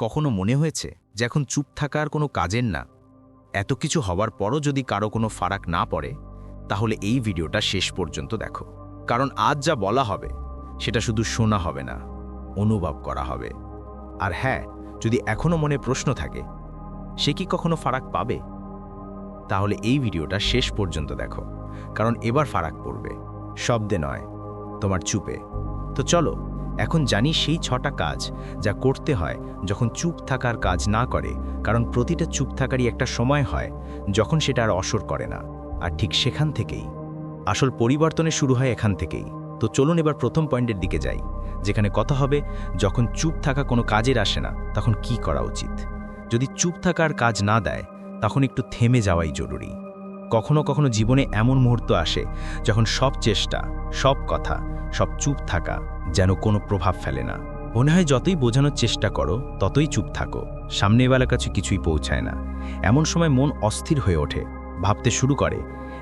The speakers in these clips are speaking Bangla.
কখনো মনে হয়েছে যে এখন চুপ থাকার কোনো কাজের না? এত কিছু হওয়ার পরও যদি কারও কোনো ফারাক না পড়ে, তাহলে এই ভিডিওটা শেষ পর্যন্ত দেখো। কারণ আজ যা বলা হবে, সেটা শুধু শোনা হবে না, অনুভব করা হবে। আর হ্যাঁ যদি এখনও মনে প্রশ্ন থাকে, সে কি কখনো ফারাক পাবে? তাহলে এই ভিডিওটা শেষ পর্যন্ত দেখো, কারণ এবার ফারাক পড়বে, শব্দে নয়, তোমার চুপে। তো চলো এখন জানি সেই ছটা কাজ যা করতে হয় যখন চুপ থাকার কাজ না করে, কারণ প্রতিটা চুপ থাকারই একটা সময় হয়, যখন সেটা আর অসর করে না। আর ঠিক সেখান থেকেই। আসল পরিবর্তনে শুরু হয় এখান থেকেই। তো চলুন এবার প্রথম পয়েন্টের দিকে যাই, যেখানে কথা হবে, যখন চুপ থাকা কোনো কাজের আসে না, তখন কি করা উচিত? যদি চুপ থাকার কাজ না দেয়, তখন একটু থেমে যাওয়াই জরুরি। কখনো কখনো জীবনে এমন মুহূর্ত আসে যখন সব চেষ্টা, সব কথা, সব চুপ থাকা যেন কোনো প্রভাব ফেলে না। মনে হয় যতই বোঝানোর চেষ্টা করো, ততই চুপ থাকো। সামনেবেলার কাছে কিছুই পৌঁছায় না। এমন সময় মন অস্থির হয়ে ওঠে, ভাবতে শুরু করে,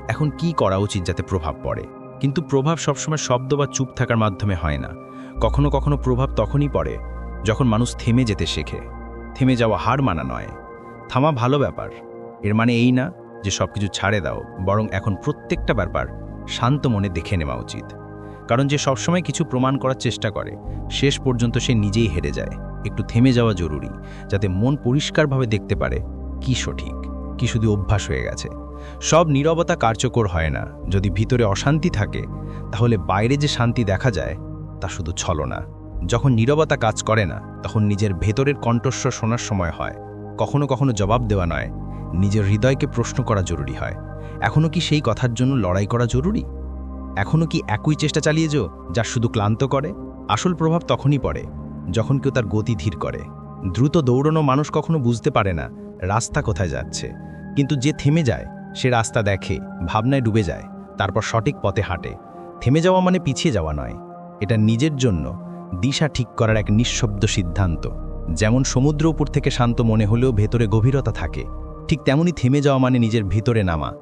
এখন কি করা উচিত যাতে প্রভাব পড়ে? কিন্তু প্রভাব সবসময় শব্দ বা চুপ থাকার মাধ্যমে হয় না। কখনো কখনো প্রভাব তখনই পড়ে যখন মানুষ থেমে যেতে শেখে। থেমে যাওয়া হার মানা নয়। থামা ভালো ব্যাপার। এর মানে এই না যে সব কিছু ছাড়ে দাও, বরং এখন প্রত্যেকটা ব্যাপার শান্ত মনে দেখে নেওয়া উচিত। কারণ যে সবসময় কিছু প্রমাণ করার চেষ্টা করে, শেষ পর্যন্ত সে নিজেই হেরে যায়। একটু থেমে যাওয়া জরুরি, যাতে মন পরিষ্কারভাবে দেখতে পারে কি সঠিক, কি শুধু অভ্যাস হয়ে গেছে। সব নীরবতা কার্যকর হয় না। যদি ভিতরে অশান্তি থাকে, তাহলে বাইরে যে শান্তি দেখা যায়, তা শুধু ছলনা। যখন নীরবতা কাজ করে না, তখন নিজের ভেতরের কণ্ঠস্বর শোনার সময় হয়। কখনো কখনো জবাব দেওয়া নয় নিজের হৃদয়কে প্রশ্ন করা জরুরি হয়। এখনও কি সেই কথার জন্য লড়াই করা জরুরি? এখনও কি একই চেষ্টা চালিয়ে যাও, যা শুধু ক্লান্ত করে? আসল প্রভাব তখনই পড়ে, যখন কেউ তার গতি ধীর করে। দ্রুত দৌড়ানো মানুষ কখনো বুঝতে পারে না, রাস্তা কোথায় যাচ্ছে। কিন্তু যে থেমে যায়, সে রাস্তা দেখে, ভাবনায় ডুবে যায়, তারপর সঠিক পথে হাঁটে। থেমে যাওয়া মানে পিছিয়ে যাওয়া নয়, এটা নিজের জন্য দিশা ঠিক করার এক নিঃশব্দ সিদ্ধান্ত। যেমন সমুদ্র উপর থেকে শান্ত মনে হলেও ভেতরে গভীরতা থাকে ঠিক তেমনই থেমে যাওয়া মানে নিজের ভিতরে নামা,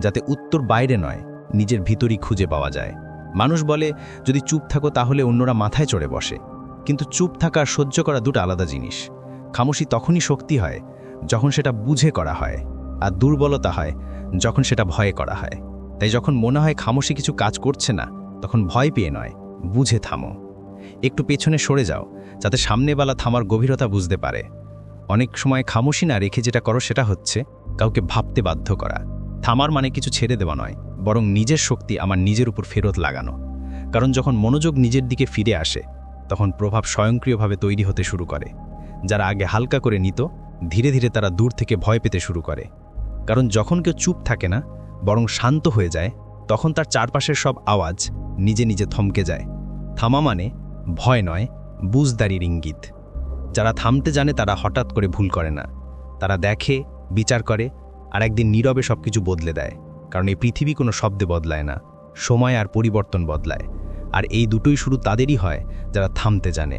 যাতে উত্তর বাইরে নয়, নিজের ভিতরই খুঁজে পাওয়া যায়। মানুষ বলে, যদি চুপ থাকো তাহলে অন্যরা মাথায় চড়ে বসে। কিন্তু চুপ থাকা আর সহ্য করা দুটো আলাদা জিনিস। খামোশি তখনই শক্তি হয়, যখন সেটা বুঝে করা হয়, আর দুর্বলতা হয়, যখন সেটা ভয়ে করা হয়। তাই যখন মনে হয় খামোশি কিছু কাজ করছে না, তখন ভয় পেয়ে নয়, বুঝে থামো। একটু পেছনে সরে যাও, যাতে সামনেবেলা থামার গভীরতা বুঝতে পারে। অনেক সময় খামোশি না রেখে যেটা করো সেটা হচ্ছে কাউকে ভাবতে বাধ্য করা। থামার মানে কিছু ছেড়ে দেওয়া নয়, বরং নিজের শক্তি আমার নিজের উপর ফেরত লাগানো। কারণ যখন মনোযোগ নিজের দিকে ফিরে আসে, তখন প্রভাব স্বয়ংক্রিয়ভাবে তৈরি হতে শুরু করে। যারা আগে হালকা করে নিত, ধীরে ধীরে তারা দূর থেকে ভয় পেতে শুরু করে। কারণ যখন কেউ চুপ থাকে না, বরং শান্ত হয়ে যায়, তখন তার চারপাশের সব আওয়াজ নিজে নিজে থমকে যায়। থামা মানে ভয় নয়, বুঝদারির ইঙ্গিত। যারা থামতে জানে তারা হঠাৎ করে ভুল করে না। তারা দেখে, বিচার করে, আর একদিন নীরবে সব কিছু বদলে দেয়। কারণ এই পৃথিবী কোনো শব্দে বদলায় না, সময় আর পরিবর্তন বদলায়। আর এই দুটোই শুরু তাদেরই হয় যারা থামতে জানে।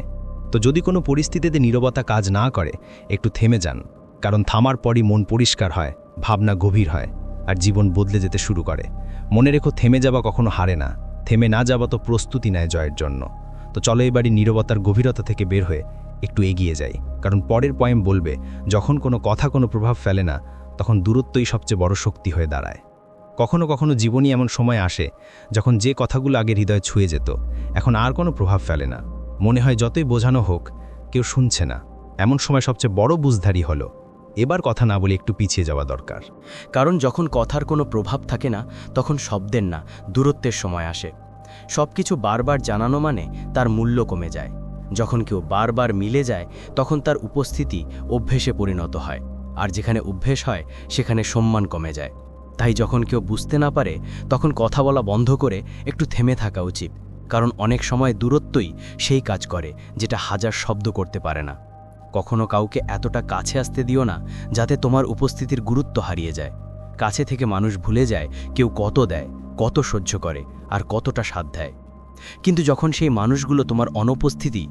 তো যদি কোনো পরিস্থিতিতে নীরবতা কাজ না করে, একটু থেমে যান। কারণ থামার পরই মন পরিষ্কার হয়, ভাবনা গভীর হয়, আর জীবন বদলে যেতে শুরু করে। মনে রেখো, থেমে যাওয়া কখনো হারে না। থেমে না যাওয়া তো প্রস্তুতি নেয় জয়ের জন্য। তো চলো এবারই নীরবতার গভীরতা থেকে বের হয়ে একটু এগিয়ে যাই। কারণ পরের পয়েম বলবে, যখন কোনো কথা কোনো প্রভাব ফেলে না, তখন দূরত্বই সবচেয়ে বড় শক্তি হয়ে দাঁড়ায়। কখনো কখনো জীবনই এমন সময় আসে, যখন যে কথাগুলো আগে হৃদয় ছুঁয়ে যেত, এখন আর কোনো প্রভাব ফেলে না। মনে হয় যতই বোঝানো হোক, কেউ শুনছে না। এমন সময় সবচেয়ে বড় বুঝধারী হলো। এবার কথা না বলে একটু পিছিয়ে যাওয়া দরকার। কারণ যখন কথার কোনো প্রভাব থাকে না, তখন শব্দের না, দূরত্বের সময় আসে। সব কিছু বারবার জানানো মানে তার মূল্য কমে যায়। যখন কেউ বারবার মিলে যায়, তখন তার উপস্থিতি অভ্যেসে পরিণত হয়, আর যেখানে অভ্যেস হয়, সেখানে সম্মান কমে যায়। তাই যখন কেউ বুঝতে না পারে, তখন কথা বলা বন্ধ করে একটু থেমে থাকা উচিত, কারণ অনেক সময় দূরত্বই সেই কাজ করে, যেটা হাজার শব্দ করতে পারে না। কখনো কাউকে এতটা কাছে আসতে দিও না, যাতে তোমার উপস্থিতির গুরুত্ব হারিয়ে যায়। কাছে থেকে মানুষ ভুলে যায়, কেউ কত দেয়, কত সহ্য করে, আর কতটা দেয় কিন্তু যখন সেই মানুষগুলো তোমার অনুপস্থিতি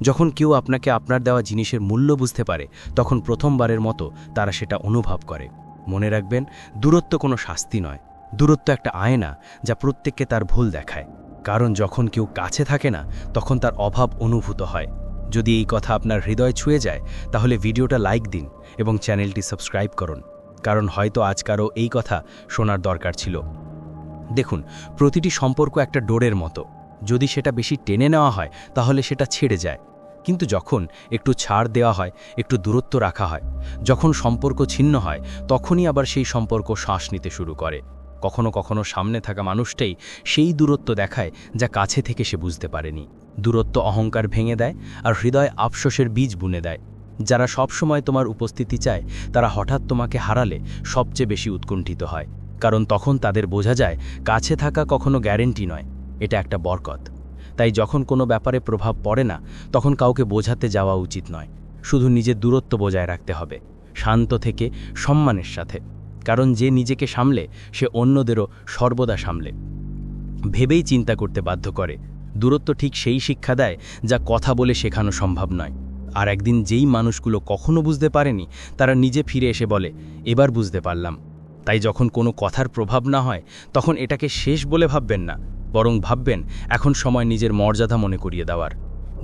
যখন কেউ আপনাকে আপনার দেওয়া জিনিসের মূল্য বুঝতে পারে, তখন প্রথমবারের মতো তারা সেটা অনুভব করে। মনে রাখবেন, দূরত্ব কোনো শাস্তি নয়। দূরত্ব একটা আয়না যা প্রত্যেককে তার ভুল দেখায়। কারণ যখন কেউ কাছে থাকে না, তখন তার অভাব অনুভূত হয়। যদি এই কথা আপনার হৃদয় ছুঁয়ে যায়, তাহলে ভিডিওটা লাইক দিন এবং চ্যানেলটি সাবস্ক্রাইব করুন। কারণ হয়তো আজ কারও এই কথা শোনার দরকার ছিল। দেখুন, প্রতিটি সম্পর্ক একটা ডোরের মতো। যদি সেটা বেশি টেনে নেওয়া হয়, তাহলে সেটা ছেড়ে যায়। কিন্তু যখন একটু ছাড় দেওয়া হয়, একটু দূরত্ব রাখা হয়, যখন সম্পর্ক ছিন্ন হয়, তখনই আবার সেই সম্পর্ক শ্বাস নিতে শুরু করে। কখনো কখনো সামনে থাকা মানুষটাই সেই দূরত্ব দেখায় যা কাছে থেকে সে বুঝতে পারেনি। দূরত্ব অহংকার ভেঙে দেয় আর হৃদয় আফসোসের বীজ বুনে দেয়। যারা সবসময় তোমার উপস্থিতি চায়, তারা হঠাৎ তোমাকে হারালে সবচেয়ে বেশি উৎকণ্ঠিত হয়। কারণ তখন তাদের বোঝা যায়, কাছে থাকা কখনো গ্যারেন্টি নয়। এটা একটা বরকত। তাই যখন কোনো ব্যাপারে প্রভাব পড়ে না, তখন কাউকে বোঝাতে যাওয়া উচিত নয়। শুধু নিজের দূরত্ব বজায় রাখতে হবে, শান্ত থেকে সম্মানের সাথে। কারণ যে নিজেকে সামলে, সে অন্যদেরও সর্বদা সামলে। ভেবেই চিন্তা করতে বাধ্য করে। দূরত্ব ঠিক সেই শিক্ষা দেয়, যা কথা বলে শেখানো সম্ভব নয়। আর একদিন যেই মানুষগুলো কখনো বুঝতে পারেনি, তারা নিজে ফিরে এসে বলে, এবার বুঝতে পারলাম। তাই যখন কোনো কথার প্রভাব না হয়, তখন এটাকে শেষ বলে ভাববেন না। বরং ভাববেন, এখন সময় নিজের মর্যাদা মনে করিয়ে দেওয়ার।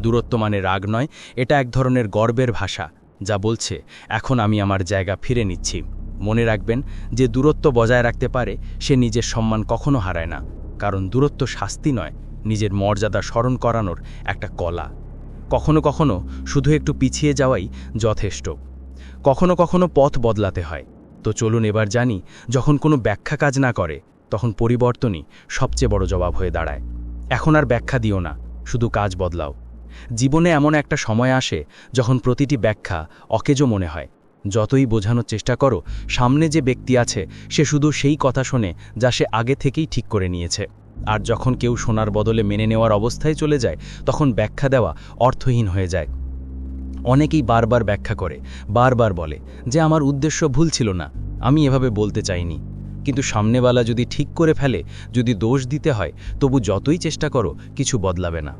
দূরত্ব মানে রাগ নয়, এটা এক ধরনের গর্বের ভাষা, যা বলছে, এখন আমি আমার জায়গা ফিরে নিচ্ছি। মনে রাখবেন, যে দূরত্ব বজায় রাখতে পারে, সে নিজের সম্মান কখনো হারায় না। কারণ দূরত্ব শাস্তি নয়, নিজের মর্যাদা স্মরণ করানোর একটা কলা। কখনো কখনো শুধু একটু পিছিয়ে যাওয়াই যথেষ্ট। কখনো কখনো পথ বদলাতে হয়। তো চলুন এবার জানি, যখন কোনো ব্যাখ্যা কাজ না করে তখন পরিবর্তনই সবচেয়ে বড় জবাব হয়ে দাঁড়ায়। এখন আর ব্যাখ্যা দিও না, শুধু কাজ বদলাও। জীবনে এমন একটা সময় আসে যখন প্রতিটি ব্যাখ্যা অকেজো মনে হয়। যতই বোঝানোর চেষ্টা করো, সামনে যে ব্যক্তি আছে, সে শুধু সেই কথা শোনে যা সে আগে থেকেই ঠিক করে নিয়েছে। আর যখন কেউ শোনার বদলে মেনে নেওয়ার অবস্থায় চলে যায়, তখন ব্যাখ্যা দেওয়া অর্থহীন হয়ে যায়। অনেকেই বারবার ব্যাখ্যা করে, বারবার বলে যে, আমার উদ্দেশ্য ভুল ছিল না, আমি এভাবে বলতে চাইনি। কিন্তু সামনেওয়ালা যদি ঠিক করে ফেলে, যদি দোষ দিতে হয়, তবু যতই চেষ্টা করো, কিছু বদলাবে না।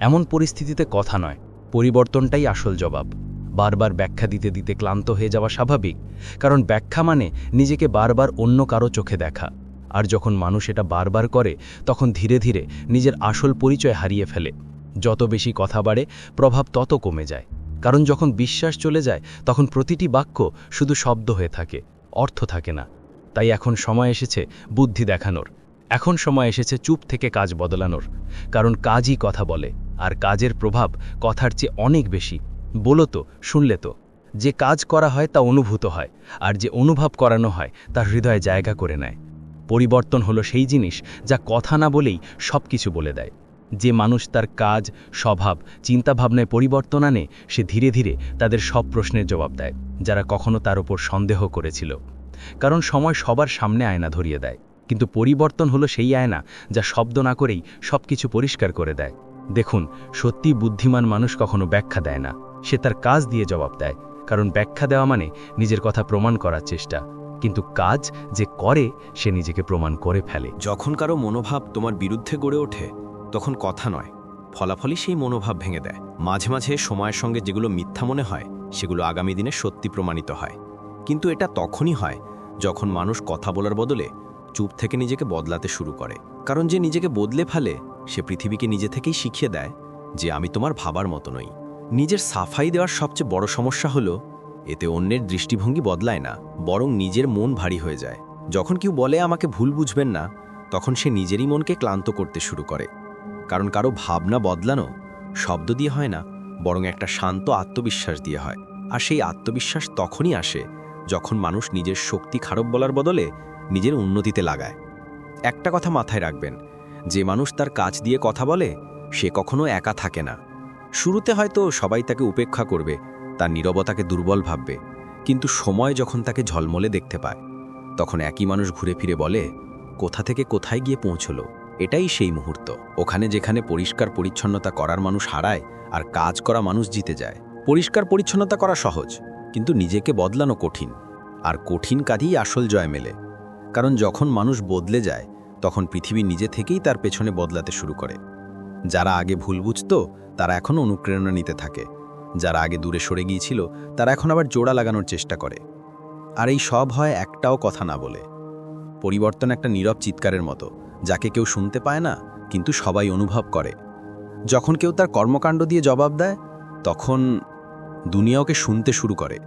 এমন পরিস্থিতিতে কথা নয়, পরিবর্তনটাই আসল জবাব। বারবার ব্যাখ্যা দিতে দিতে ক্লান্ত হয়ে যাওয়া স্বাভাবিক, কারণ ব্যাখ্যা মানে নিজেকে বারবার অন্য কারও চোখে দেখা। আর যখন মানুষ এটা বারবার করে, তখন ধীরে ধীরে নিজের আসল পরিচয় হারিয়ে ফেলে। যত বেশি কথা বাড়ে, প্রভাব তত কমে যায়। কারণ যখন বিশ্বাস চলে যায়, তখন প্রতিটি বাক্য শুধু শব্দ হয়ে থাকে, অর্থ থাকে না। তাই এখন সময় এসেছে বুদ্ধি দেখানোর। এখন সময় এসেছে চুপ থেকে কাজ বদলানোর। কারণ কাজই কথা বলে, আর কাজের প্রভাব কথার চেয়ে অনেক বেশি। বলো তো, শুনলে তো, যে কাজ করা হয় তা অনুভূত হয়, আর যে অনুভব করানো হয় তা হৃদয়ে জায়গা করে নেয়। পরিবর্তন হলো সেই জিনিস যা কথা না বলেই সব কিছু বলে দেয়। যে মানুষ তার কাজ, স্বভাব, চিন্তাভাবনায় পরিবর্তন আনে, সে ধীরে ধীরে তাদের সব প্রশ্নের জবাব দেয়, যারা কখনো তার উপর সন্দেহ করেছিল। কারণ সময় সবার সামনে আয়না ধরিয়ে দেয়। কিন্তু পরিবর্তন হলো সেই আয়না যা শব্দ না করেই সব কিছু পরিষ্কার করে দেয়। দেখুন, সত্যি বুদ্ধিমান মানুষ কখনো ব্যাখ্যা দেয় না। সে তার কাজ দিয়ে জবাব দেয়। কারণ ব্যাখ্যা দেওয়া মানে নিজের কথা প্রমাণ করার চেষ্টা। কিন্তু কাজ যে করে, সে নিজেকে প্রমাণ করে ফেলে। যখন কারও মনোভাব তোমার বিরুদ্ধে গড়ে ওঠে, তখন কথা নয়। ফলাফলই সেই মনোভাব ভেঙে দেয়। মাঝে মাঝে সময়ের সঙ্গে যেগুলো মিথ্যা মনে হয়, সেগুলো আগামী দিনে সত্যি প্রমাণিত হয়। কিন্তু এটা তখনই হয় যখন মানুষ কথা বলার বদলে চুপ থেকে নিজেকে বদলাতে শুরু করে। কারণ যে নিজেকে বদলে ফেলে, সে পৃথিবীকে নিজে থেকেই শিখিয়ে দেয় যে আমি তোমার ভাবার মতো নই। নিজের সাফাই দেওয়ার সবচেয়ে বড় সমস্যা হলো, এতে অন্যের দৃষ্টিভঙ্গি বদলায় না, বরং নিজের মন ভারী হয়ে যায়। যখন কেউ বলে আমাকে ভুল বুঝবেন না, তখন সে নিজেরই মনকে ক্লান্ত করতে শুরু করে। কারণ কারও ভাবনা বদলানো শব্দ দিয়ে হয় না, বরং একটা শান্ত আত্মবিশ্বাস দিয়ে হয়। আর সেই আত্মবিশ্বাস তখনই আসে যখন মানুষ নিজের শক্তি খারাপ বলার বদলে নিজের উন্নতিতে লাগায়। একটা কথা মাথায় রাখবেন, যে মানুষ তার কাজ দিয়ে কথা বলে, সে কখনো একা থাকে না। শুরুতে হয়তো সবাই তাকে উপেক্ষা করবে, তার নীরবতাকে দুর্বল ভাববে, কিন্তু সময় যখন তাকে ঝলমলে দেখতে পায়, তখন একই মানুষ ঘুরে ফিরে বলে, কোথা থেকে কোথায় গিয়ে পৌঁছলো? এটাই সেই মুহূর্ত। ওখানে যেখানে পরিষ্কার পরিচ্ছন্নতা করার মানুষ হারায়, আর কাজ করা মানুষ জিতে যায়। পরিষ্কার পরিচ্ছন্নতা করা সহজ। কিন্তু নিজেকে বদলানো কঠিন। আর কঠিন কাজেই আসল জয় মেলে। কারণ যখন মানুষ বদলে যায়, তখন পৃথিবী নিজে থেকেই তার পেছনে বদলাতে শুরু করে। যারা আগে ভুল বুঝত, তারা এখন অনুপ্রেরণা নিতে থাকে। যারা আগে দূরে সরে গিয়েছিল, তারা এখন আবার জোড়া লাগানোর চেষ্টা করে। আর এই সব হয় একটাও কথা না বলে। পরিবর্তন একটা নীরব চিৎকারের মতো, যাকে কেউ শুনতে পায় না, কিন্তু সবাই অনুভব করে। যখন কেউ তার কর্মকাণ্ড দিয়ে জবাব দেয়, তখন দুনিয়া ওকে শুনতে শুরু করে।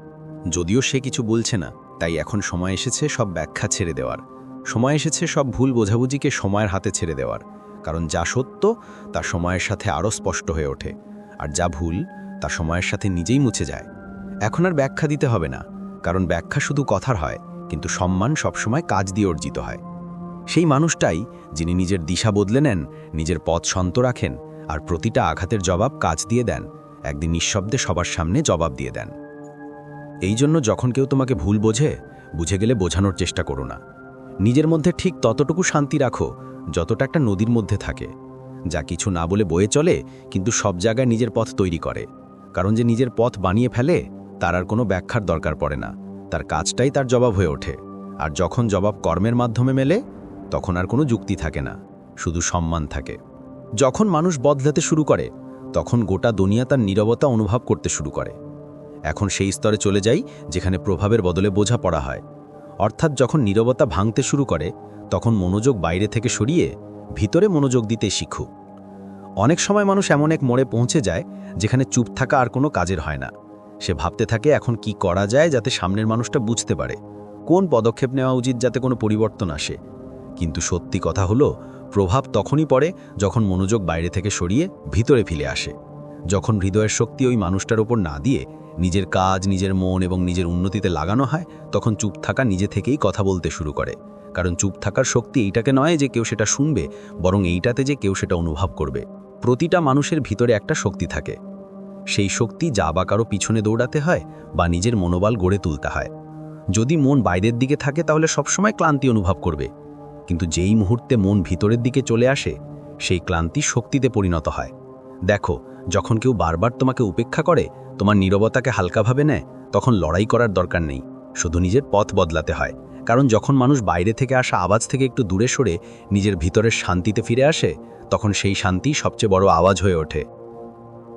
যদিও সে কিছু বলছে না, তাই এখন সময় এসেছে সব ব্যাখ্যা ছেড়ে দেওয়ার। সময় এসেছে সব ভুল বোঝাবুঝিকে সময়ের হাতে ছেড়ে দেওয়ার, কারণ যা সত্য, তা সময়ের সাথে আরও স্পষ্ট হয়ে ওঠে, আর যা ভুল, তা সময়ের সাথে নিজেই মুছে যায়। এখন আর ব্যাখ্যা দিতে হবে না, কারণ ব্যাখ্যা শুধু কথার হয়, কিন্তু সম্মান সবসময় কাজ দিয়ে অর্জিত হয়। সেই মানুষটাই যিনি নিজের দিশা বদলে নেন, নিজের পথ শান্ত রাখেন, আর প্রতিটা আঘাতের জবাব কাজ দিয়ে দেন একদিন নিঃশব্দে সবার সামনে জবাব দিয়ে দেন। এই জন্য যখন কেউ তোমাকে ভুল বোঝে, বুঝে গেলে বোঝানোর চেষ্টা করো না। নিজের মধ্যে ঠিক ততটুকু শান্তি রাখো, যতটা একটা নদীর মধ্যে থাকে। যা কিছু না বলে বয়ে চলে, কিন্তু সব জায়গায় নিজের পথ তৈরি করে। কারণ যে নিজের পথ বানিয়ে ফেলে, তার আর কোনো ব্যাখ্যার দরকার পড়ে না। তার কাজটাই তার জবাব হয়ে ওঠে। আর যখন জবাব কর্মের মাধ্যমে মেলে, তখন আর কোনো যুক্তি থাকে না। শুধু সম্মান থাকে। যখন মানুষ বদলাতে শুরু করে তখন গোটা দুনিয়া তার নীরবতা অনুভব করতে শুরু করে। এখন সেই স্তরে চলে যাই, যেখানে প্রভাবের বদলে বোঝা পড়া হয়। অর্থাৎ যখন নীরবতা ভাঙতে শুরু করে, তখন মনোযোগ বাইরে থেকে সরিয়ে ভিতরে মনোযোগ দিতে শিখুক অনেক সময় মানুষ এমন এক মোড়ে পৌঁছে যায়, যেখানে চুপ থাকা আর কোনো কাজের হয় না। সে ভাবতে থাকে, এখন কি করা যায় যাতে সামনের মানুষটা বুঝতে পারে। কোন পদক্ষেপ নেওয়া উচিত যাতে কোনো পরিবর্তন আসে? কিন্তু সত্যি কথা হলো প্রভাব তখনই পড়ে যখন মনোযোগ বাইরে থেকে সরিয়ে ভিতরে ফিরে আসে। যখন হৃদয়ের শক্তি ওই মানুষটার ওপর না দিয়ে নিজের কাজ, নিজের মন এবং নিজের উন্নতিতে লাগানো হয়, তখন চুপ থাকা নিজে থেকেই কথা বলতে শুরু করে। কারণ চুপ থাকার শক্তি এইটাকে নয় যে কেউ সেটা শুনবে, বরং এইটাতে যে কেউ সেটা অনুভব করবে। প্রতিটা মানুষের ভিতরে একটা শক্তি থাকে। সেই শক্তি যা বা কারও পিছনে দৌড়াতে হয় বা নিজের মনোবল গড়ে তুলতে হয়। যদি মন বাইরের দিকে থাকে, তাহলে সবসময় ক্লান্তি অনুভব করবে। কিন্তু যেই মুহূর্তে মন ভিতরের দিকে চলে আসে, সেই ক্লান্তি শক্তিতে পরিণত হয়। দেখো, যখন কেউ বারবার তোমাকে উপেক্ষা করে, তোমার নীরবতাকে হালকাভাবে নেয়, তখন লড়াই করার দরকার নেই। শুধু নিজের পথ বদলাতে হয়। কারণ যখন মানুষ বাইরে থেকে আসা আওয়াজ থেকে একটু দূরে সরে নিজের ভিতরের শান্তিতে ফিরে আসে, তখন সেই শান্তি সবচেয়ে বড় আওয়াজ হয়ে ওঠে।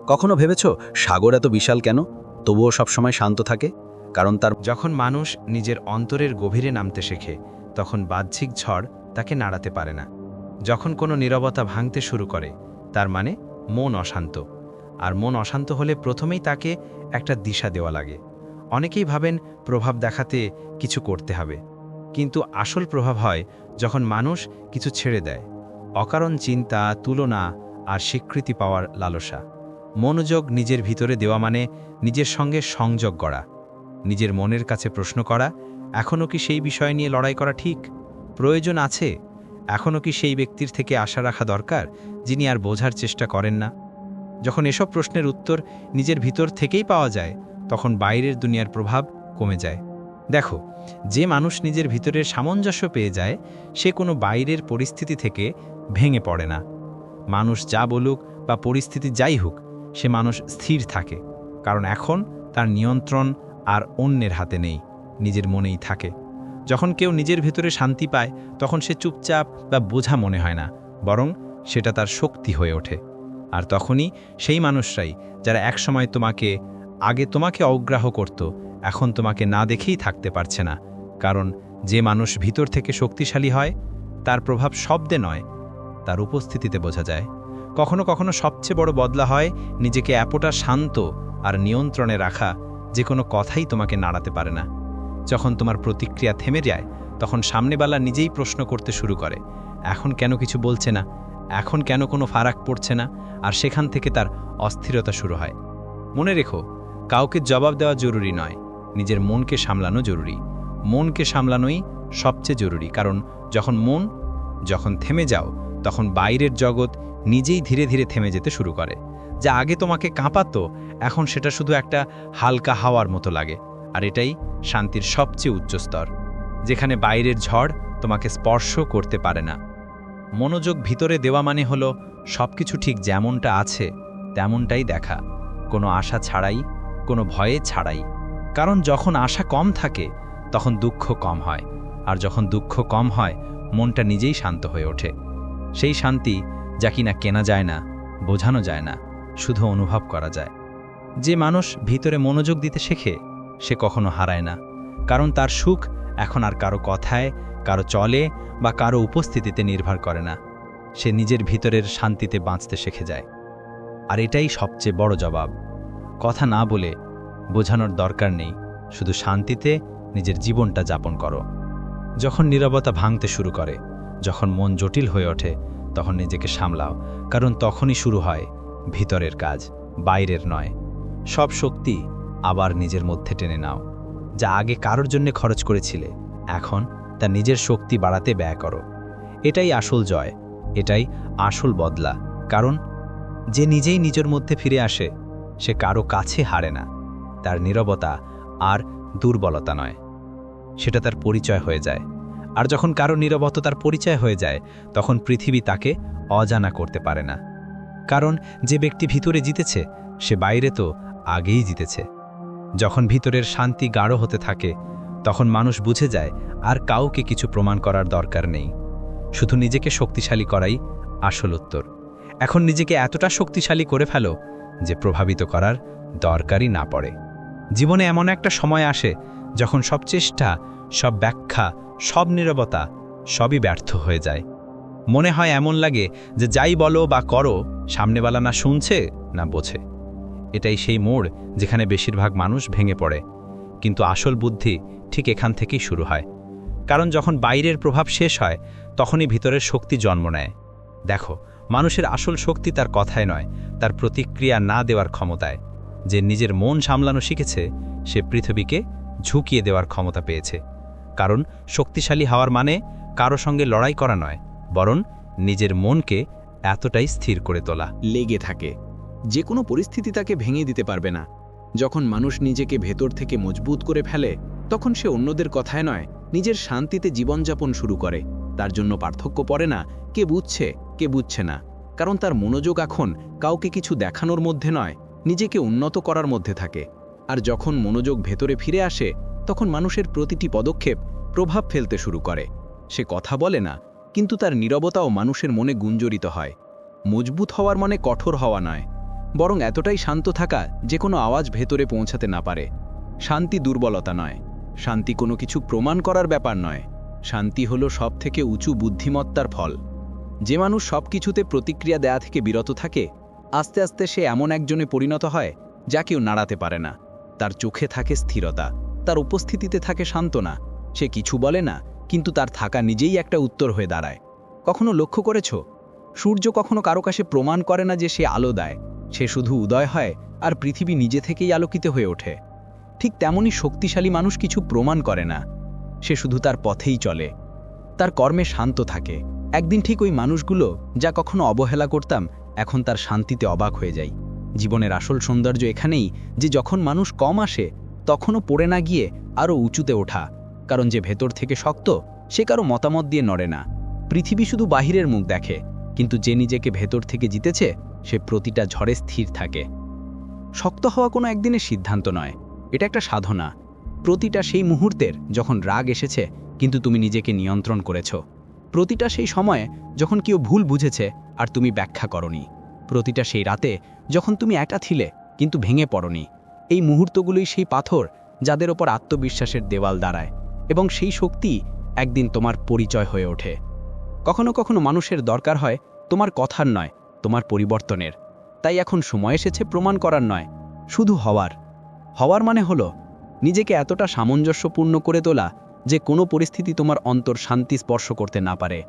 কখনো ভেবেছ, সাগর এত বিশাল কেন? তবুও সবসময় শান্ত থাকে। কারণ তার যখন মানুষ নিজের অন্তরের গভীরে নামতে শেখে, তখন বাহ্যিক ঝড় তাকে নাড়াতে পারে না। যখন কোনো নীরবতা ভাঙতে শুরু করে, তার মানে মন অশান্ত। আর মন অশান্ত হলে প্রথমেই তাকে একটা দিশা দেওয়া লাগে। অনেকেই ভাবেন প্রভাব দেখাতে কিছু করতে হবে। কিন্তু আসল প্রভাব হয় যখন মানুষ কিছু ছেড়ে দেয়। অকারণ চিন্তা, তুলনা আর স্বীকৃতি পাওয়ার লালসা। মনোযোগ নিজের ভিতরে দেওয়া মানে নিজের সঙ্গে সংযোগ করা নিজের মনের কাছে প্রশ্ন করা এখনও কি সেই বিষয় নিয়ে লড়াই করা ঠিক? প্রয়োজন আছে? এখনও কি সেই ব্যক্তির থেকে আশা রাখা দরকার, যিনি আর বোঝার চেষ্টা করেন না? যখন এসব প্রশ্নের উত্তর নিজের ভিতর থেকেই পাওয়া যায়, তখন বাইরের দুনিয়ার প্রভাব কমে যায়। দেখো, যে মানুষ নিজের ভিতরের সামঞ্জস্য পেয়ে যায়, সে কোনো বাইরের পরিস্থিতি থেকে ভেঙে পড়ে না। মানুষ যা বলুক বা পরিস্থিতি যাই হোক, সে মানুষ স্থির থাকে, কারণ এখন তার নিয়ন্ত্রণ আর অন্যের হাতে নেই, নিজের মনেই থাকে। যখন কেউ নিজের ভিতরে শান্তি পায়, তখন সে চুপচাপ বা বোঝা মনে হয় না, বরং সেটা তার শক্তি হয়ে ওঠে। আর তখনই সেই মানুষরাই যারা একসময় তোমাকে, আগে তোমাকে অগ্রাহ করত, এখন তোমাকে না দেখেই থাকতে পারছে না। কারণ যে মানুষ ভিতর থেকে শক্তিশালী হয়, তার প্রভাব শব্দে নয়, তার উপস্থিতিতে বোঝা যায়। কখনো কখনো সবচেয়ে বড় বদলা হয় নিজেকে এতটা শান্ত আর নিয়ন্ত্রণে রাখা, যে কোনো কথাই তোমাকে নাড়াতে পারে না। যখন তোমার প্রতিক্রিয়া থেমে যায়, তখন সামনেবালা নিজেই প্রশ্ন করতে শুরু করে, এখন কেন কিছু বলছে না? এখন কেন কোনো ফারাক পড়ছে না? আর সেখান থেকে তার অস্থিরতা শুরু হয়। মনে রেখো, কাউকে জবাব দেওয়া জরুরি নয়, নিজের মনকে সামলানো জরুরি। মনকে সামলানোই সবচেয়ে জরুরি, কারণ যখন মন যখন থেমে যাও, তখন বাইরের জগৎ নিজেই ধীরে ধীরে থেমে যেতে শুরু করে। যা আগে তোমাকে কাঁপাতো, এখন সেটা শুধু একটা হালকা হাওয়ার মতো লাগে। আর এটাই শান্তির সবচেয়ে উচ্চ স্তর, যেখানে বাইরের ঝড় তোমাকে স্পর্শ করতে পারে না। মনোযোগ ভিতরে দেওয়া মানে হল সব কিছু ঠিক যেমনটা আছে, তেমনটাই দেখা। কোনো আশা ছাড়াই, কোনো ভয়ে ছাড়াই। কারণ যখন আশা কম থাকে, তখন দুঃখ কম হয়। আর যখন দুঃখ কম হয়, মনটা নিজেই শান্ত হয়ে ওঠে। সেই শান্তি যা কিনা কেনা যায় না, বোঝানো যায় না, শুধু অনুভব করা যায়। যে মানুষ ভিতরে মনোযোগ দিতে শেখে সে কখনো হারায় না, কারণ তার সুখ এখন আর কারও কথায়, কারও চলে বা কারও উপস্থিতিতে নির্ভর করে না। সে নিজের ভিতরের শান্তিতে বাঁচতে শিখে যায়। আর এটাই সবচেয়ে বড় জবাব। কথা না বলে বোঝানোর দরকার নেই, শুধু শান্তিতে নিজের জীবনটা যাপন করো। যখন নীরবতা ভাঙতে শুরু করে, যখন মন জটিল হয়ে ওঠে, তখন নিজেকে সামলাও, কারণ তখনই শুরু হয় ভিতরের কাজ, বাইরের নয়। সব শক্তি আবার নিজের মধ্যে টেনে নাও। যা আগে কারোর জন্য খরচ করেছিলে, এখন তা নিজের শক্তি বাড়াতে ব্যয় করো। এটাই আসল জয়, এটাই আসল বদলা। কারণ যে নিজেই নিজের মধ্যে ফিরে আসে, সে কারও কাছে হারে না। তার নীরবতা আর দুর্বলতা নয়। সেটা তার পরিচয় হয়ে যায়। আর যখন কারও নীরবতা তার পরিচয় হয়ে যায়, তখন পৃথিবী তাকে অজানা করতে পারে না। কারণ যে ব্যক্তি ভিতরে জিতেছে, সে বাইরে তো আগেই জিতেছে। যখন ভিতরের শান্তি গাঢ় হতে থাকে, তখন মানুষ বুঝে যায় আর কাউকে কিছু প্রমাণ করার দরকার নেই। শুধু নিজেকে শক্তিশালী করাই আসল উত্তর। এখন নিজেকে এতটা শক্তিশালী করে ফেলো যে প্রভাবিত করার দরকারই না পড়ে। জীবনে এমন একটা সময় আসে যখন সব চেষ্টা, সব ব্যাখ্যা, সব নীরবতা সবই ব্যর্থ হয়ে যায়। মনে হয় এমন লাগে যে যাই বলো বা করো, সামনেওয়ালা না শুনছে, না বোঝে। এটাই সেই মোড় যেখানে বেশিরভাগ মানুষ ভেঙে পড়ে। কিন্তু আসল বুদ্ধি ঠিক এখান থেকেই শুরু হয়। কারণ যখন বাইরের প্রভাব শেষ হয়, তখনই ভিতরের শক্তি জন্ম নেয়। দেখো, মানুষের আসল শক্তি তার কথায় নয়, তার প্রতিক্রিয়া না দেওয়ার ক্ষমতায়। যে নিজের মন সামলানো শিখেছে, সে পৃথিবীকে ঝুঁকিয়ে দেওয়ার ক্ষমতা পেয়েছে। কারণ শক্তিশালী হওয়ার মানে কারও সঙ্গে লড়াই করা নয়, বরং নিজের মনকে এতটাই স্থির করে তোলা। লেগে থাকে। যে কোনো পরিস্থিতি তাকে ভেঙে দিতে পারবে না। যখন মানুষ নিজেকে ভেতর থেকে মজবুত করে ফেলে, তখন সে অন্যদের কথায় নয়, নিজের শান্তিতে জীবনযাপন শুরু করে। তার জন্য পার্থক্য পড়ে না, কে বুঝছে কে বুঝছে না। কারণ তার মনোযোগ এখন কাউকে কিছু দেখানোর মধ্যে নয়, নিজেকে উন্নত করার মধ্যে থাকে। আর যখন মনোযোগ ভেতরে ফিরে আসে, তখন মানুষের প্রতিটি পদক্ষেপ প্রভাব ফেলতে শুরু করে। সে কথা বলে না, কিন্তু তার নীরবতাও মানুষের মনে গুঞ্জরিত হয়। মজবুত হওয়ার মানে কঠোর হওয়া নয়। বরং এতটাই শান্ত থাকা যে কোনো আওয়াজ ভেতরে পৌঁছাতে না পারে। শান্তি দুর্বলতা নয়। শান্তি কোনো কিছু প্রমাণ করার ব্যাপার নয়। শান্তি হল সব থেকে উঁচু বুদ্ধিমত্তার ফল। যে মানুষ সব কিছুতে প্রতিক্রিয়া দেয়া থেকে বিরত থাকে, আস্তে আস্তে সে এমন একজনে পরিণত হয়, যা কেউ নাড়াতে পারে না। তার চোখে থাকে স্থিরতা, তার উপস্থিতিতে থাকে সান্ত্বনা। সে কিছু বলে না, কিন্তু তার থাকা নিজেই একটা উত্তর হয়ে দাঁড়ায়। কখনো লক্ষ্য করেছ? সূর্য কখনো কারও কাছে প্রমাণ করে না যে সে আলো দেয়। সে শুধু উদয় হয় আর পৃথিবী নিজে থেকেই আলোকিত হয়ে ওঠে। ঠিক তেমনই শক্তিশালী মানুষ কিছু প্রমাণ করে না। সে শুধু তার পথেই চলে। তার কর্মে শান্ত থাকে। একদিন ঠিক ওই মানুষগুলো যা কখনো অবহেলা করতাম, এখন তার শান্তিতে অবাক হয়ে যায়। জীবনের আসল সৌন্দর্য এখানেই যে যখন মানুষ কম আসে, তখনও পড়ে না গিয়ে আরও উঁচুতে ওঠা। কারণ যে ভেতর থেকে শক্ত, সে কারও মতামত দিয়ে নড়ে না। পৃথিবী শুধু বাহিরের মুখ দেখে, কিন্তু যে নিজেকে ভেতর থেকে জিতেছে সে প্রতিটা ঝড়ে স্থির থাকে। শক্ত হওয়া কোনো একদিনের সিদ্ধান্ত নয়। এটা একটা সাধনা। প্রতিটা সেই মুহূর্তের যখন রাগ এসেছে, কিন্তু তুমি নিজেকে নিয়ন্ত্রণ করেছ। প্রতিটা সেই সময়ে যখন কেউ ভুল বুঝেছে, আর তুমি ব্যাখ্যা করনি। প্রতিটা সেই রাতে যখন তুমি একা ছিলে, কিন্তু ভেঙে পড়নি। এই মুহূর্তগুলোই সেই পাথর যাদের ওপর আত্মবিশ্বাসের দেওয়াল দাঁড়ায়, এবং সেই শক্তি একদিন তোমার পরিচয় হয়ে ওঠে। কখনো কখনো মানুষের দরকার হয় তোমার কথার নয় তোমার পরিবর্তনের। তাই এখন সময় এসেছে প্রমাণ করার নয়, শুধু হওয়ার। হওয়ার মানে হলো, নিজেকে এতটা সামঞ্জস্যপূর্ণ করে তোলা যে কোনো পরিস্থিতি তোমার অন্তর শান্তি স্পর্শ করতে না পারে।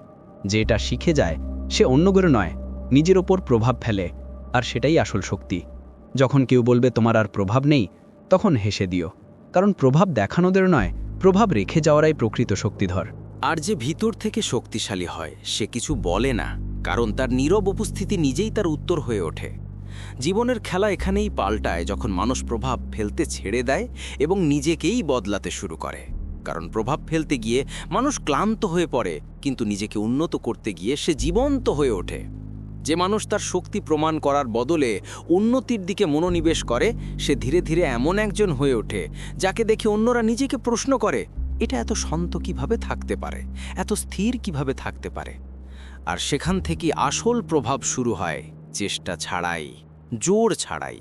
যে এটা শিখে যায়, সে অন্য করে নয়, নিজের ওপর প্রভাব ফেলে, আর সেটাই আসল শক্তি। যখন কেউ বলবে, তোমার আর প্রভাব নেই, তখন হেসে দিও। কারণ প্রভাব দেখানোদের নয়, প্রভাব রেখে যাওয়ারাই প্রকৃত শক্তিধর। আর যে ভিতর থেকে শক্তিশালী হয়, সে কিছু বলে না। কারণ তার নীরব উপস্থিতি নিজেই তার উত্তর হয়ে ওঠে। জীবনের খেলা এখানেই পাল্টায় যখন মানুষ প্রভাব ফেলতে ছেড়ে দেয় এবং নিজেকেই বদলাতে শুরু করে। কারণ প্রভাব ফেলতে গিয়ে মানুষ ক্লান্ত হয়ে পড়ে, কিন্তু নিজেকে উন্নত করতে গিয়ে সে জীবন্ত হয়ে ওঠে। যে মানুষ তার শক্তি প্রমাণ করার বদলে উন্নতির দিকে মনোনিবেশ করে, সে ধীরে ধীরে এমন একজন হয়ে ওঠে, যাকে দেখে অন্যরা নিজেকে প্রশ্ন করে, এটা এত শান্ত কীভাবে থাকতে পারে? এত স্থির কীভাবে থাকতে পারে? আর সেখান থেকে আসল প্রভাব শুরু হয় চেষ্টা ছাড়াই, জোর ছাড়াই।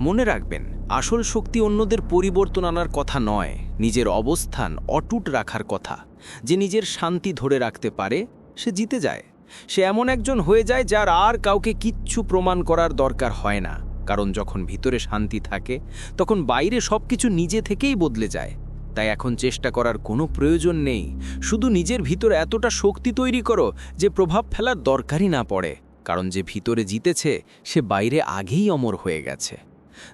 মনে রাখবেন, আসল শক্তি অন্যদের পরিবর্তন আনার কথা নয়, নিজের অবস্থান অটুট রাখার কথা। যে নিজের শান্তি ধরে রাখতে পারে, সে জিতে যায়। সে এমন একজন হয়ে যায় যার আর কাউকে কিচ্ছু প্রমাণ করার দরকার হয় না। কারণ যখন ভিতরে শান্তি থাকে, তখন বাইরে সবকিছু নিজে থেকেই বদলে যায়। তাই এখন চেষ্টা করার কোনো প্রয়োজন নেই। শুধু নিজের ভিতর এতটা শক্তি তৈরি করো যে প্রভাব ফেলার দরকারই না পড়ে, কারণ যে ভিতরে জিতেছে, সে বাইরে আগেই অমর হয়ে গেছে।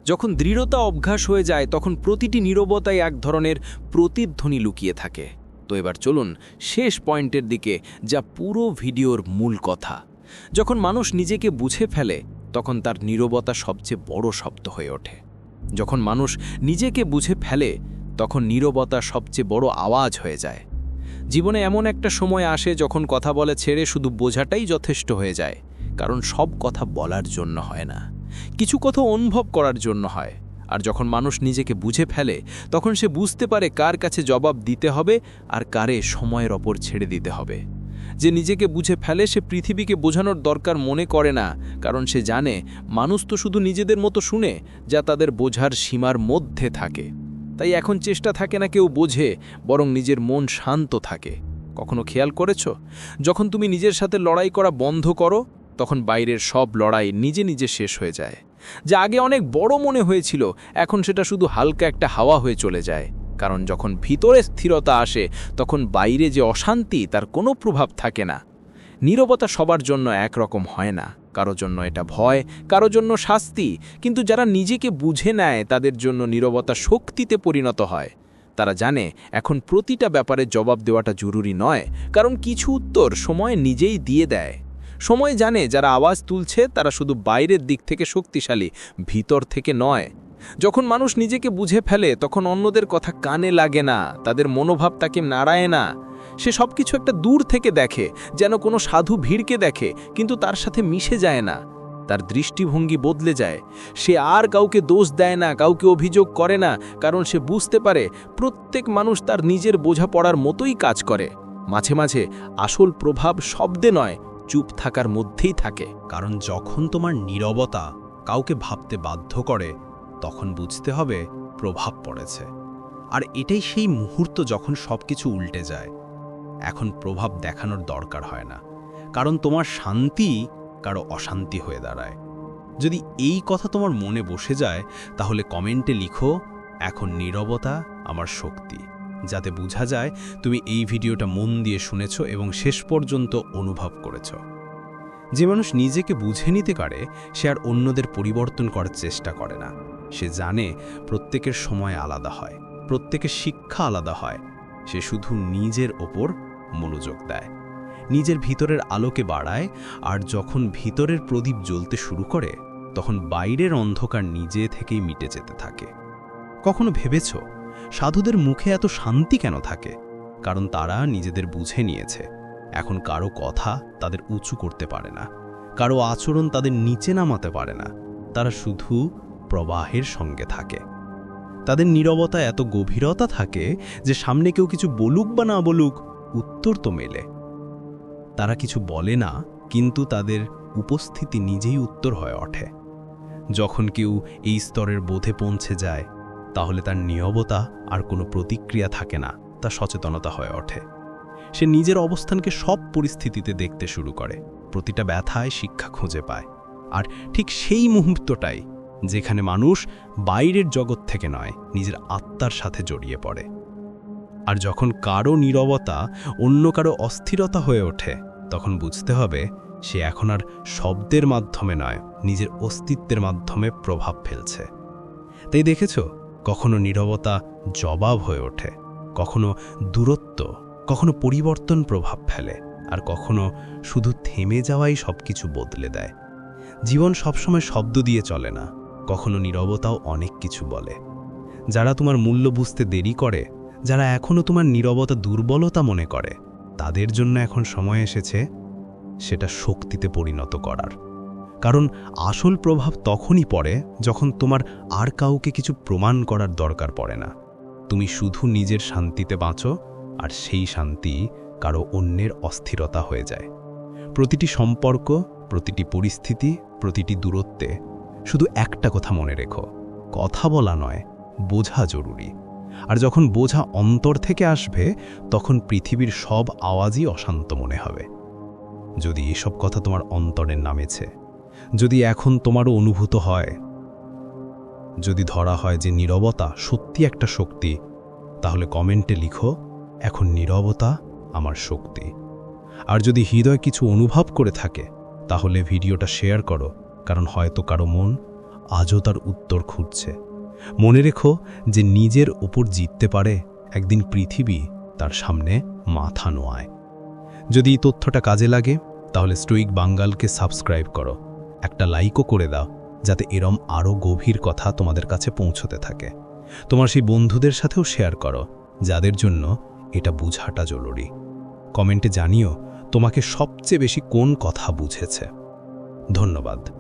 যখন দৃঢ়তা অভ্যাস হয়ে যায়, তখন প্রতিটি নীরবতায় এক ধরনের প্রতিধ্বনি লুকিয়ে থাকে। তো এবার চলুন শেষ পয়েন্টের দিকে যা পুরো ভিডিওর মূল কথা। যখন মানুষ নিজেকে বুঝে ফেলে, তখন তার নীরবতা সবচেয়ে বড় শব্দ হয়ে ওঠে। যখন মানুষ নিজেকে বুঝে ফেলে তখন নীরবতা সবচেয়ে বড় আওয়াজ হয়ে যায়। জীবনে এমন একটা সময় আসে যখন কথা বলে ছেড়ে শুধু বোঝাটাই যথেষ্ট হয়ে যায়, কারণ সব কথা বলার জন্য হয় না। কিছু কথা অনুভব করার জন্য হয়, আর যখন মানুষ নিজেকে বুঝে ফেলে, তখন সে বুঝতে পারে কার কাছে জবাব দিতে হবে আর কারে সময়ের ওপর ছেড়ে দিতে হবে। যে নিজেকে বুঝে ফেলে সে পৃথিবীকে বোঝানোর দরকার মনে করে না, কারণ সে জানে মানুষ তো শুধু নিজেদের মতো শুনে, যা তাদের বোঝার সীমার মধ্যে থাকে। তাই এখন চেষ্টা থাকে না কেউ বোঝে, বরং নিজের মন শান্ত থাকে। কখনো খেয়াল করেছ? যখন তুমি নিজের সাথে লড়াই করা বন্ধ করো, তখন বাইরের সব লড়াই নিজে নিজে শেষ হয়ে যায়। যা আগে অনেক বড় মনে হয়েছিল, এখন সেটা শুধু হালকা একটা হাওয়া হয়ে চলে যায়। কারণ যখন ভিতরে স্থিরতা আসে, তখন বাইরে যে অশান্তি, তার কোনো প্রভাব থাকে না। নীরবতা সবার জন্য একরকম হয় না। কারও জন্য এটা ভয়, কারও জন্য শাস্তি। কিন্তু যারা নিজেকে বুঝে নেয়, তাদের জন্য নীরবতা শক্তিতে পরিণত হয়। তারা জানে, এখন প্রতিটা ব্যাপারে জবাব দেওয়াটা জরুরি নয়, কারণ কিছু উত্তর সময় নিজেই দিয়ে দেয়। সময় জানে, যারা আওয়াজ তুলছে, তারা শুধু বাইরের দিক থেকে শক্তিশালী, ভিতর থেকে নয়। যখন মানুষ নিজেকে বুঝে ফেলে, তখন অন্যদের কথা কানে লাগে না, তাদের মনোভাব তাকে নাড়ায় না। সে সব কিছু একটা দূর থেকে দেখে, যেন কোনো সাধু ভিড়কে দেখে, কিন্তু তার সাথে মিশে যায় না। তার দৃষ্টিভঙ্গি বদলে যায়। সে আর কাউকে দোষ দেয় না, কাউকে অভিযোগ করে না, কারণ সে বুঝতে পারে প্রত্যেক মানুষ তার নিজের বোঝাপড়ার মতোই কাজ করে। মাঝে মাঝে আসল প্রভাব শব্দে নয়, চুপ থাকার মধ্যেই থাকে। কারণ যখন তোমার নীরবতা কাউকে ভাবতে বাধ্য করে, তখন বুঝতে হবে প্রভাব পড়েছে। আর এটাই সেই মুহূর্ত যখন সবকিছু উল্টে যায়। এখন প্রভাব দেখানোর দরকার হয় না। কারণ তোমার শান্তি কারও অশান্তি হয়ে দাঁড়ায়। যদি এই কথা তোমার মনে বসে যায়, তাহলে কমেন্টে লিখো, এখন নীরবতা আমার শক্তি। যাতে বোঝা যায়, তুমি এই ভিডিওটা মন দিয়ে শুনেছ এবং শেষ পর্যন্ত অনুভব করেছ। যে মানুষ নিজেকে বুঝে নিতে পারে, সে আর অন্যদের পরিবর্তন করার চেষ্টা করে না। সে জানে প্রত্যেকের সময় আলাদা হয়, প্রত্যেকের শিক্ষা আলাদা হয়। সে শুধু নিজের ওপর মনোযোগ দেয়। নিজের ভিতরের আলোকে বাড়ায় আর যখন ভিতরের প্রদীপ জ্বলতে শুরু করে, তখন বাইরের অন্ধকার নিজে থেকেই মিটে যেতে থাকে। কখনো ভেবেছ, সাধুদের মুখে এত শান্তি কেন থাকে? কারণ তারা নিজেদের বুঝে নিয়েছে। এখন কারও কথা তাদের উঁচু করতে পারে না। কারও আচরণ তাদের নিচে নামাতে পারে না। তারা শুধু প্রবাহের সঙ্গে থাকে। তাদের নীরবতা এত গভীরতা থাকে যে সামনে কেউ কিছু বলুক বা না বলুক উত্তর তো মেলে। তারা কিছু বলে না, কিন্তু তাদের উপস্থিতি নিজেই উত্তর হয়ে ওঠে। যখন কেউ এই স্তরের বোধে পৌঁছে যায়, তাহলে তার নীরবতা আর কোনো প্রতিক্রিয়া থাকে না, তা সচেতনতা হয়ে ওঠে। সে নিজের অবস্থানকে সব পরিস্থিতিতে দেখতে শুরু করে, প্রতিটা ব্যথায় শিক্ষা খুঁজে পায়। আর ঠিক সেই মুহূর্তটাই, যেখানে মানুষ বাইরের জগৎ থেকে নয়, নিজের আত্মার সাথে জড়িয়ে পড়ে। আর যখন কারও নীরবতা অন্য কারও অস্থিরতা হয়ে ওঠে, তখন বুঝতে হবে সে এখন আর শব্দের মাধ্যমে নয়, নিজের অস্তিত্বের মাধ্যমে প্রভাব ফেলছে। তাই দেখেছ, কখনো নীরবতা জবাব হয়ে ওঠে, কখনো দূরত্ব, কখনো পরিবর্তন প্রভাব ফেলে, আর কখনো শুধু থেমে যাওয়াই সবকিছু বদলে দেয়। জীবন সবসময় শব্দ দিয়ে চলে না, কখনো নীরবতাও অনেক কিছু বলে। যারা তোমার মূল্য বুঝতে দেরি করে যারা এখনও তোমার নীরবতা দুর্বলতা মনে করে, তাদের জন্য এখন সময় এসেছে সেটা শক্তিতে পরিণত করার। কারণ আসল প্রভাব তখনই পড়ে যখন তোমার আর কাউকে কিছু প্রমাণ করার দরকার পড়ে না। তুমি শুধু নিজের শান্তিতে বাঁচো আর সেই শান্তি কারও অন্যের অস্থিরতা হয়ে যায়। প্রতিটি সম্পর্ক, প্রতিটি পরিস্থিতি, প্রতিটি দূরত্বে শুধু একটা কথা মনে রেখো, কথা বলা নয়, বোঝা জরুরি। আর যখন বোঝা অন্তর থেকে আসবে, তখন পৃথিবীর সব আওয়াজই অশান্ত মনে হবে। যদি এসব কথা তোমার অন্তরে নামেছে, যদি এখন তোমারও অনুভূত হয়, যদি ধরা হয় যে নীরবতা সত্যি একটা শক্তি, তাহলে কমেন্টে লিখো, এখন নীরবতা আমার শক্তি। আর যদি হৃদয় কিছু অনুভব করে থাকে, তাহলে ভিডিওটা শেয়ার করো, কারণ হয়তো কারও মন আজও তার উত্তর খুঁজছে। মনে রেখো যে নিজের ওপর জিততে পারে একদিন পৃথিবী তার সামনে মাথা নোয়ায়। যদি এই তথ্যটা কাজে লাগে, তাহলে স্টোইক বাঙ্গালকে সাবস্ক্রাইব করো। একটা লাইকও করে দাও, যাতে এরম আরও গভীর কথা তোমাদের কাছে পৌঁছতে থাকে। তোমার সেই বন্ধুদের সাথেও শেয়ার করো, যাদের জন্য এটা বুঝাটা জরুরি। কমেন্টে জানিও তোমাকে সবচেয়ে বেশি কোন কথা বুঝেছে। ধন্যবাদ।